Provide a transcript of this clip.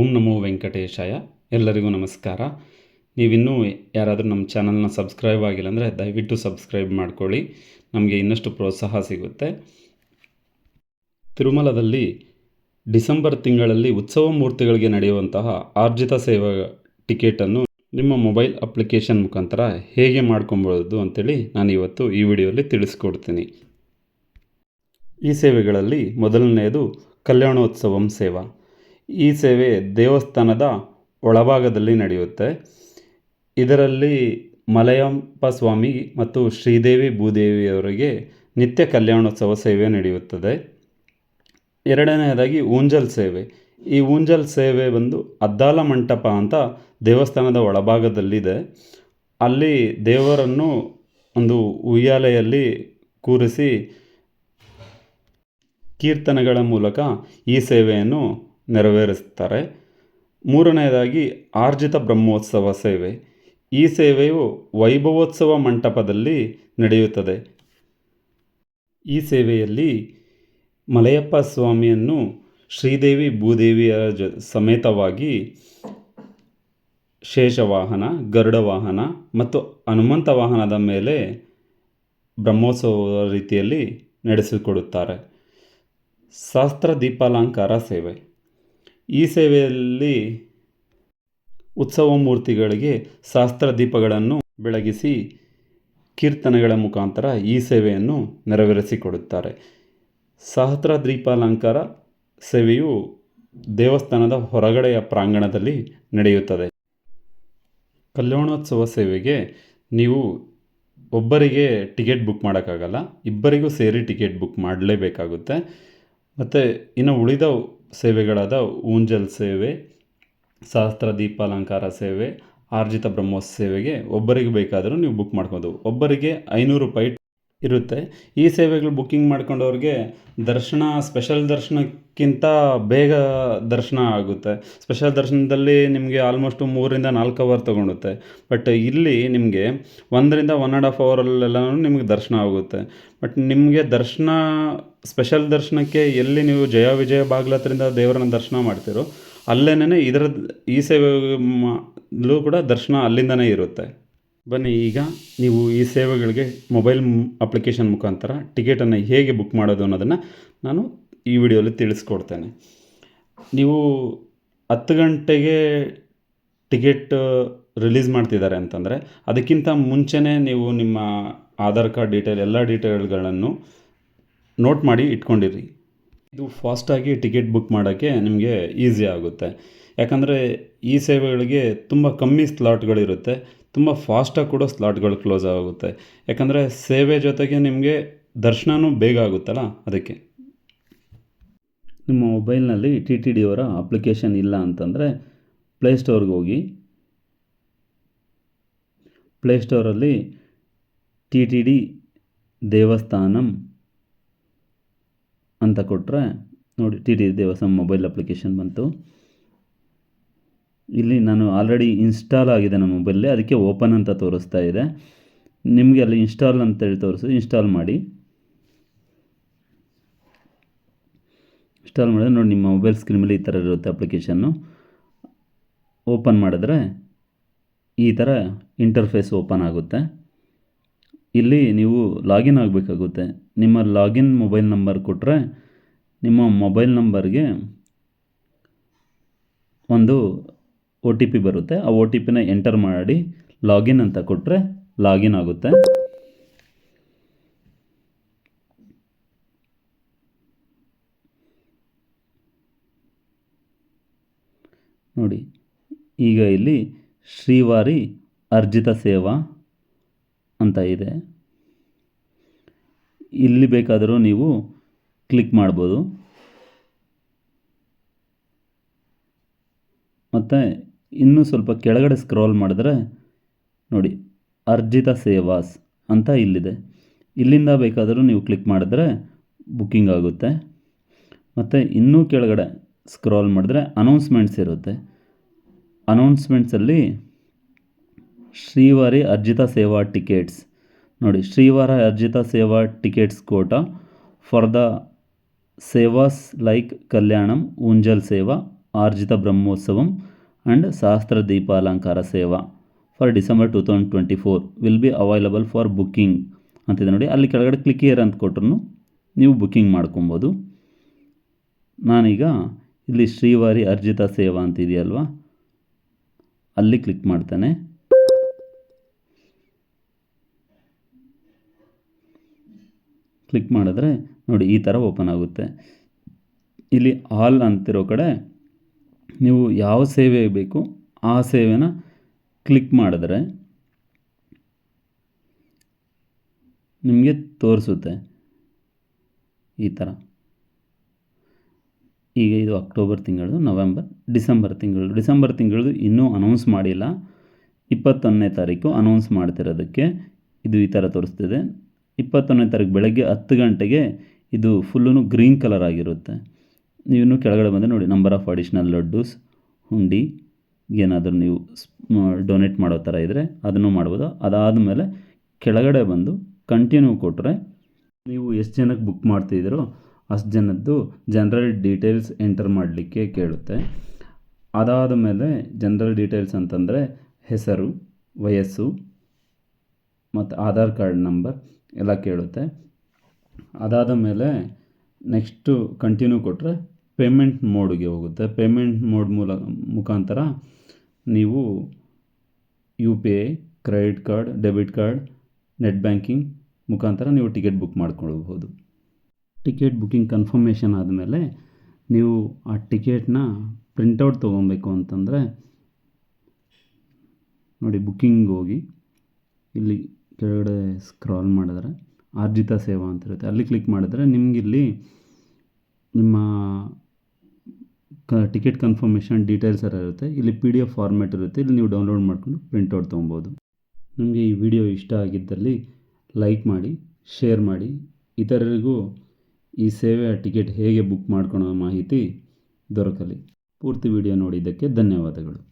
ಓಂ ನಮೋ ವೆಂಕಟೇಶಾಯ. ಎಲ್ಲರಿಗೂ ನಮಸ್ಕಾರ. ನೀವಿನ್ನೂ ಯಾರಾದರೂ ನಮ್ಮ ಚಾನಲ್ನ ಸಬ್ಸ್ಕ್ರೈಬ್ ಆಗಿಲ್ಲ ಅಂದರೆ ದಯವಿಟ್ಟು ಸಬ್ಸ್ಕ್ರೈಬ್ ಮಾಡ್ಕೊಳ್ಳಿ. ನಮಗೆ ಇನ್ನಷ್ಟು ಪ್ರೋತ್ಸಾಹ ಸಿಗುತ್ತೆ. ತಿರುಮಲದಲ್ಲಿ ಡಿಸೆಂಬರ್ ತಿಂಗಳಲ್ಲಿ ಉತ್ಸವ ಮೂರ್ತಿಗಳಿಗೆ ನಡೆಯುವಂತಹ ಆರ್ಜಿತ ಸೇವಾ ಟಿಕೆಟನ್ನು ನಿಮ್ಮ ಮೊಬೈಲ್ ಅಪ್ಲಿಕೇಶನ್ ಮುಖಾಂತರ ಹೇಗೆ ಮಾಡ್ಕೊಬೋದು ಅಂತೇಳಿ ನಾನು ಇವತ್ತು ಈ ವಿಡಿಯೋಲಿ ತಿಳಿಸ್ಕೊಡ್ತೀನಿ. ಈ ಸೇವೆಗಳಲ್ಲಿ ಮೊದಲನೆಯದು ಕಲ್ಯಾಣೋತ್ಸವಂ ಸೇವಾ. ಈ ಸೇವೆ ದೇವಸ್ಥಾನದ ಒಳಭಾಗದಲ್ಲಿ ನಡೆಯುತ್ತೆ. ಇದರಲ್ಲಿ ಮಲಯಂಪ ಸ್ವಾಮಿ ಮತ್ತು ಶ್ರೀದೇವಿ ಭೂದೇವಿಯವರಿಗೆ ನಿತ್ಯ ಕಲ್ಯಾಣೋತ್ಸವ ಸೇವೆ ನಡೆಯುತ್ತದೆ. ಎರಡನೆಯದಾಗಿ ಊಂಜಲ್ ಸೇವೆ. ಈ ಊಂಜಲ್ ಸೇವೆ ಬಂದು ಅದ್ದಾಲ ಮಂಟಪ ಅಂತ ದೇವಸ್ಥಾನದ ಒಳಭಾಗದಲ್ಲಿದೆ. ಅಲ್ಲಿ ದೇವರನ್ನು ಒಂದು ಉಯ್ಯಾಲೆಯಲ್ಲಿ ಕೂರಿಸಿ ಕೀರ್ತನೆಗಳ ಮೂಲಕ ಈ ಸೇವೆಯನ್ನು ನೆರವೇರಿಸ್ತಾರೆ ಮೂರನೆಯದಾಗಿ ಆರ್ಜಿತ ಬ್ರಹ್ಮೋತ್ಸವ ಸೇವೆ. ಈ ಸೇವೆಯು ವೈಭವೋತ್ಸವ ಮಂಟಪದಲ್ಲಿ ನಡೆಯುತ್ತದೆ. ಈ ಸೇವೆಯಲ್ಲಿ ಮಲಯಪ್ಪ ಸ್ವಾಮಿಯನ್ನು ಶ್ರೀದೇವಿ ಭೂದೇವಿಯ ಜೊ, ಸಮೇತವಾಗಿ ಶೇಷವಾಹನ ಗರುಡ ವಾಹನ ಮತ್ತು ಹನುಮಂತ ವಾಹನದ ಮೇಲೆ ಬ್ರಹ್ಮೋತ್ಸವ ರೀತಿಯಲ್ಲಿ ನಡೆಸಿಕೊಡುತ್ತಾರೆ. ಶಾಸ್ತ್ರ ದೀಪಾಲಂಕಾರ ಸೇವೆ. ಈ ಸೇವೆಯಲ್ಲಿ ಉತ್ಸವ ಮೂರ್ತಿಗಳಿಗೆ ಶಾಸ್ತ್ರ ದೀಪಗಳನ್ನು ಬೆಳಗಿಸಿ ಕೀರ್ತನೆಗಳ ಮುಖಾಂತರ ಈ ಸೇವೆಯನ್ನು ನೆರವೇರಿಸಿಕೊಡುತ್ತಾರೆ. ಸಹಸ್ರ ದೀಪಾಲಂಕಾರ ಸೇವೆಯು ದೇವಸ್ಥಾನದ ಹೊರಗಡೆಯ ಪ್ರಾಂಗಣದಲ್ಲಿ ನಡೆಯುತ್ತದೆ. ಕಲ್ಯಾಣೋತ್ಸವ ಸೇವೆಗೆ ನೀವು ಒಬ್ಬರಿಗೆ ಟಿಕೆಟ್ ಬುಕ್ ಮಾಡೋಕ್ಕಾಗಲ್ಲ, ಇಬ್ಬರಿಗೂ ಸೇರಿ ಟಿಕೆಟ್ ಬುಕ್ ಮಾಡಲೇಬೇಕಾಗುತ್ತೆ. ಮತ್ತು ಇನ್ನು ಉಳಿದ ಸೇವೆಗಳಾದ ಊಂಜಲ್ ಸೇವೆ, ಸಹಸ್ರ ದೀಪಾಲಂಕಾರ ಸೇವೆ, ಆರ್ಜಿತ ಬ್ರಹ್ಮೋತ್ಸವ ಸೇವೆಗೆ ಒಬ್ಬರಿಗೆ ಬೇಕಾದರೂ ನೀವು ಬುಕ್ ಮಾಡ್ಬೋದು ಒಬ್ಬರಿಗೆ ಐನೂರು ರೂಪಾಯಿ ಇರುತ್ತೆ. ಈ ಸೇವೆಗಳು ಬುಕ್ಕಿಂಗ್ ಮಾಡ್ಕೊಂಡವ್ರಿಗೆ ದರ್ಶನ ಸ್ಪೆಷಲ್ ದರ್ಶನಕ್ಕಿಂತ ಬೇಗ ದರ್ಶನ ಆಗುತ್ತೆ. ಸ್ಪೆಷಲ್ ದರ್ಶನದಲ್ಲಿ ನಿಮಗೆ ಆಲ್ಮೋಸ್ಟು ಮೂರರಿಂದ ನಾಲ್ಕು ಅವರ್ ತೊಗೊಳುತ್ತೆ. ಬಟ್ ಇಲ್ಲಿ ನಿಮಗೆ ಒಂದರಿಂದ ಒನ್ ಆ್ಯಂಡ್ ಹಾಫ್ ಅವರಲ್ಲೆಲ್ಲನೂ ನಿಮಗೆ ದರ್ಶನ ಆಗುತ್ತೆ. ಬಟ್ ನಿಮಗೆ ದರ್ಶನ ಸ್ಪೆಷಲ್ ದರ್ಶನಕ್ಕೆ ಎಲ್ಲಿ ನೀವು ಜಯ ವಿಜಯ ಬಾಗ್ಲತ್ರದಿಂದ ದೇವರನ್ನ ದರ್ಶನ ಮಾಡ್ತೀರೋ ಅಲ್ಲೇನೇ ಇದರ ಈ ಸೇವೆಲ್ಲೂ ಕೂಡ ದರ್ಶನ ಅಲ್ಲಿಂದನೇ ಇರುತ್ತೆ. ಬನ್ನಿ, ಈಗ ನೀವು ಈ ಸೇವೆಗಳಿಗೆ ಮೊಬೈಲ್ ಅಪ್ಲಿಕೇಶನ್ ಮುಖಾಂತರ ಟಿಕೆಟನ್ನು ಹೇಗೆ ಬುಕ್ ಮಾಡೋದು ಅನ್ನೋದನ್ನು ನಾನು ಈ ವಿಡಿಯೋಲಿ ತಿಳಿಸ್ಕೊಡ್ತೇನೆ. ನೀವು ಹತ್ತು ಗಂಟೆಗೆ ಟಿಕೆಟ್ ರಿಲೀಸ್ ಮಾಡ್ತಿದ್ದಾರೆ ಅಂತಂದರೆ ಅದಕ್ಕಿಂತ ಮುಂಚೆನೇ ನೀವು ನಿಮ್ಮ ಆಧಾರ್ ಕಾರ್ಡ್ ಡೀಟೇಲ್, ಎಲ್ಲ ಡೀಟೇಲ್ಗಳನ್ನು ನೋಟ್ ಮಾಡಿ ಇಟ್ಕೊಂಡಿರಿ. ಇದು ಫಾಸ್ಟಾಗಿ ಟಿಕೆಟ್ ಬುಕ್ ಮಾಡೋಕ್ಕೆ ನಿಮಗೆ ಈಸಿ ಆಗುತ್ತೆ. ಯಾಕಂದರೆ ಈ ಸೇವೆಗಳಿಗೆ ತುಂಬ ಕಮ್ಮಿ ಸ್ಲಾಟ್ಗಳಿರುತ್ತೆ. ತುಂಬ ಫಾಸ್ಟಾಗಿ ಕೂಡ ಸ್ಲಾಟ್ಗಳು ಕ್ಲೋಸ್ ಆಗುತ್ತೆ ಯಾಕಂದರೆ ಸೇವೆ ಜೊತೆಗೆ ನಿಮಗೆ ದರ್ಶನವೂ ಬೇಗ ಆಗುತ್ತಲ್ಲ ಅದಕ್ಕೆ. ನಿಮ್ಮ ಮೊಬೈಲ್ನಲ್ಲಿ ಟಿ ಟಿ ಡಿ ಅವರ ಅಪ್ಲಿಕೇಶನ್ ಇಲ್ಲ ಅಂತಂದರೆ ಪ್ಲೇಸ್ಟೋರ್ಗೆ ಹೋಗಿ. ಪ್ಲೇಸ್ಟೋರಲ್ಲಿ ಟಿ ಟಿ ಡಿ ದೇವಸ್ಥಾನಂ ಅಂತ ಕೊಟ್ಟರೆ ನೋಡಿ ಟಿ ಟಿ ದೇವಸ್ಥಾನ ಮೊಬೈಲ್ ಅಪ್ಲಿಕೇಶನ್ ಬಂತು. ಇಲ್ಲಿ ನಾನು ಆಲ್ರೆಡಿ ಇನ್ಸ್ಟಾಲ್ ಆಗಿದೆ ನಮ್ಮ ಮೊಬೈಲಲ್ಲಿ ಅದಕ್ಕೆ ಓಪನ್ ಅಂತ ತೋರಿಸ್ತಾ ಇದೆ. ನಿಮಗೆ ಅಲ್ಲಿ ಇನ್ಸ್ಟಾಲ್ ಅಂತೇಳಿ ತೋರಿಸು. ಇನ್ಸ್ಟಾಲ್ ಮಾಡಿ. ಇನ್ಸ್ಟಾಲ್ ಮಾಡಿದ್ರೆ ನೋಡಿ ನಿಮ್ಮ ಮೊಬೈಲ್ ಸ್ಕ್ರೀನ್ ಮೇಲೆ ಈ ಥರ ಇರುತ್ತೆ ಅಪ್ಲಿಕೇಶನ್ನು ಓಪನ್ ಮಾಡಿದ್ರೆ ಈ ಥರ ಇಂಟರ್ಫೇಸ್ ಓಪನ್ ಆಗುತ್ತೆ. ಇಲ್ಲಿ ನೀವು ಲಾಗಿನ್ ಆಗಬೇಕಾಗುತ್ತೆ. ನಿಮ್ಮ ಲಾಗಿನ್ ಮೊಬೈಲ್ ನಂಬರ್ ಕೊಟ್ಟರೆ ನಿಮ್ಮ ಮೊಬೈಲ್ ನಂಬರ್ಗೆ ಒಂದು ಒ ಟಿ ಪಿ ಬರುತ್ತೆ. ಆ ಒ ಟಿ ಪಿನ ಎಂಟರ್ ಮಾಡಿ ಲಾಗಿನ್ ಅಂತ ಕೊಟ್ಟರೆ ಲಾಗಿನ್ ಆಗುತ್ತೆ. ನೋಡಿ, ಈಗ ಇಲ್ಲಿ ಶ್ರೀವಾರಿ ಅರ್ಜಿತ ಸೇವಾ ಅಂತ ಇದೆ. ಇಲ್ಲಿ ಬೇಕಾದರೂ ನೀವು ಕ್ಲಿಕ್ ಮಾಡ್ಬೋದು. ಮತ್ತು ಇನ್ನೂ ಸ್ವಲ್ಪ ಕೆಳಗಡೆ ಸ್ಕ್ರಾಲ್ ಮಾಡಿದ್ರೆ ನೋಡಿ, ಅರ್ಜಿತ ಸೇವಾಸ್ ಅಂತ ಇಲ್ಲಿದೆ. ಇಲ್ಲಿಂದ ಬೇಕಾದರೂ ನೀವು ಕ್ಲಿಕ್ ಮಾಡಿದ್ರೆ ಬುಕ್ಕಿಂಗ್ ಆಗುತ್ತೆ. ಮತ್ತು ಇನ್ನೂ ಕೆಳಗಡೆ ಸ್ಕ್ರಾಲ್ ಮಾಡಿದ್ರೆ ಅನೌನ್ಸ್ಮೆಂಟ್ಸ್ ಇರುತ್ತೆ. ಅನೌನ್ಸ್ಮೆಂಟ್ಸಲ್ಲಿ ಶ್ರೀವಾರಿ ಅರ್ಜಿತ ಸೇವಾ ಟಿಕೆಟ್ಸ್ ನೋಡಿ, ಶ್ರೀವಾರ ಅರ್ಜಿತ ಸೇವಾ tickets quota for the ಸೇವಾಸ್ like ಕಲ್ಯಾಣಂ, ಊಂಜಲ್ ಸೇವಾ, ಆರ್ಜಿತ ಬ್ರಹ್ಮೋತ್ಸವಂ ಆ್ಯಂಡ್ ಸಹಸ್ರ ದೀಪಾಲಂಕಾರ ಸೇವಾ for December two thousand twenty four will be available for booking ಅಂತಿದೆ ನೋಡಿ, ಅಲ್ಲಿ ಕೆಳಗಡೆ ಕ್ಲಿಕ್ ಇಯರ್ ಅಂತ ಕೊಟ್ರು ನೀವು ಬುಕ್ಕಿಂಗ್ ಮಾಡ್ಕೊಬೋದು. ನಾನೀಗ ಇಲ್ಲಿ ಶ್ರೀವಾರಿ ಅರ್ಜಿತ ಸೇವಾ ಅಂತ ಇದೆಯಲ್ವಾ, ಅಲ್ಲಿ ಕ್ಲಿಕ್ ಮಾಡ್ತೇನೆ. ಕ್ಲಿಕ್ ಮಾಡಿದ್ರೆ ನೋಡಿ ಈ ಥರ ಓಪನ್ ಆಗುತ್ತೆ. ಇಲ್ಲಿ ಆಲ್ ಅಂತಿರೋ ಕಡೆ ನೀವು ಯಾವ ಸೇವೆ ಬೇಕು ಆ ಸೇವೆನ ಕ್ಲಿಕ್ ಮಾಡಿದ್ರೆ ನಿಮಗೆ ತೋರಿಸುತ್ತೆ ಈ ಥರ. ಈಗ ಇದು ಅಕ್ಟೋಬರ್ ತಿಂಗಳು ನವೆಂಬರ್, ಡಿಸೆಂಬರ್ ತಿಂಗಳು ಡಿಸೆಂಬರ್ ತಿಂಗಳು ಇನ್ನೂ ಅನೌನ್ಸ್ ಮಾಡಿಲ್ಲ. ಇಪ್ಪತ್ತೊಂದನೇ ತಾರೀಕು ಅನೌನ್ಸ್ ಮಾಡ್ತಿರೋದಕ್ಕೆ ಇದು ಈ ಥರ ತೋರಿಸ್ತಿದೆ. ಇಪ್ಪತ್ತೊಂದನೇ ತಾರೀಕು ಬೆಳಗ್ಗೆ ಹತ್ತು ಗಂಟೆಗೆ ಇದು ಫುಲ್ಲು ಗ್ರೀನ್ ಕಲರ್ ಆಗಿರುತ್ತೆ. ನೀವು ಕೆಳಗಡೆ ಬಂದರೆ ನೋಡಿ ನಂಬರ್ ಆಫ್ ಅಡಿಷ್ನಲ್ ಲಡ್ಡೂಸ್ ಹುಂಡಿ ಏನಾದರೂ ನೀವು ಡೊನೇಟ್ ಮಾಡೋ ಥರ ಇದ್ದರೆ ಅದನ್ನು ಮಾಡ್ಬೋದು. ಅದಾದಮೇಲೆ ಕೆಳಗಡೆ ಬಂದು ಕಂಟಿನ್ಯೂ ಕೊಟ್ಟರೆ ನೀವು ಎಷ್ಟು ಜನಕ್ಕೆ ಬುಕ್ ಮಾಡ್ತಿದ್ದೀರೋ ಅಷ್ಟು ಜನದ್ದು ಜನರಲ್ ಡೀಟೇಲ್ಸ್ ಎಂಟರ್ ಮಾಡಲಿಕ್ಕೆ ಕೇಳುತ್ತೆ. ಅದಾದ ಮೇಲೆ ಜನರಲ್ ಡೀಟೇಲ್ಸ್ ಅಂತಂದರೆ ಹೆಸರು, ವಯಸ್ಸು, ಮತ್ತು ಆಧಾರ್ ಕಾರ್ಡ್ ನಂಬರ್ ಎಲ್ಲ ಕೇಳುತ್ತೆ. ಅದಾದ ಮೇಲೆ ನೆಕ್ಸ್ಟು ಕಂಟಿನ್ಯೂ ಕೊಟ್ಟರೆ ಪೇಮೆಂಟ್ ಮೋಡ್ಗೆ ಹೋಗುತ್ತೆ. ಪೇಮೆಂಟ್ ಮೋಡ್ ಮೂಲ, ಮುಖಾಂತರ ನೀವು U P I, credit card, debit card, net banking ಮುಖಾಂತರ ನೀವು ಟಿಕೆಟ್ ಬುಕ್ ಮಾಡ್ಕೊಳ್ಬೋದು ಟಿಕೆಟ್ ಬುಕ್ಕಿಂಗ್ ಕನ್ಫರ್ಮೇಷನ್ ಆದಮೇಲೆ ನೀವು ಆ ಟಿಕೆಟ್ನ ಪ್ರಿಂಟೌಟ್ ತೊಗೊಬೇಕು ಅಂತಂದರೆ ನೋಡಿ ಬುಕ್ಕಿಂಗ್ ಹೋಗಿ ಇಲ್ಲಿ ಕೆಳಗಡೆ ಸ್ಕ್ರಾಲ್ ಮಾಡಿದ್ರೆ ಆರ್ಜಿತ ಸೇವಾ ಅಂತ ಇರುತ್ತೆ. ಅಲ್ಲಿ ಕ್ಲಿಕ್ ಮಾಡಿದ್ರೆ ನಿಮಗಿಲ್ಲಿ ನಿಮ್ಮ ಕ ಟಿಕೆಟ್ ಕನ್ಫರ್ಮೇಷನ್ ಡೀಟೇಲ್ಸ್ ಎಲ್ಲ ಇರುತ್ತೆ. ಇಲ್ಲಿ ಪಿ ಡಿ ಎಫ್ ಫಾರ್ಮ್ಯಾಟ್ ಇರುತ್ತೆ. ಇಲ್ಲಿ ನೀವು ಡೌನ್ಲೋಡ್ ಮಾಡ್ಕೊಂಡು ಔಟ್ ತೊಗೊಬೋದು. ನಿಮಗೆ ಈ ವಿಡಿಯೋ ಇಷ್ಟ ಆಗಿದ್ದಲ್ಲಿ ಲೈಕ್ ಮಾಡಿ ಶೇರ್ ಮಾಡಿ. ಇತರರಿಗೂ ಈ ಸೇವೆಯ ಟಿಕೆಟ್ ಹೇಗೆ ಬುಕ್ ಮಾಡ್ಕೊಳೋ ಮಾಹಿತಿ ದೊರಕಲಿ. ಪೂರ್ತಿ ವಿಡಿಯೋ ನೋಡಿದ್ದಕ್ಕೆ ಧನ್ಯವಾದಗಳು.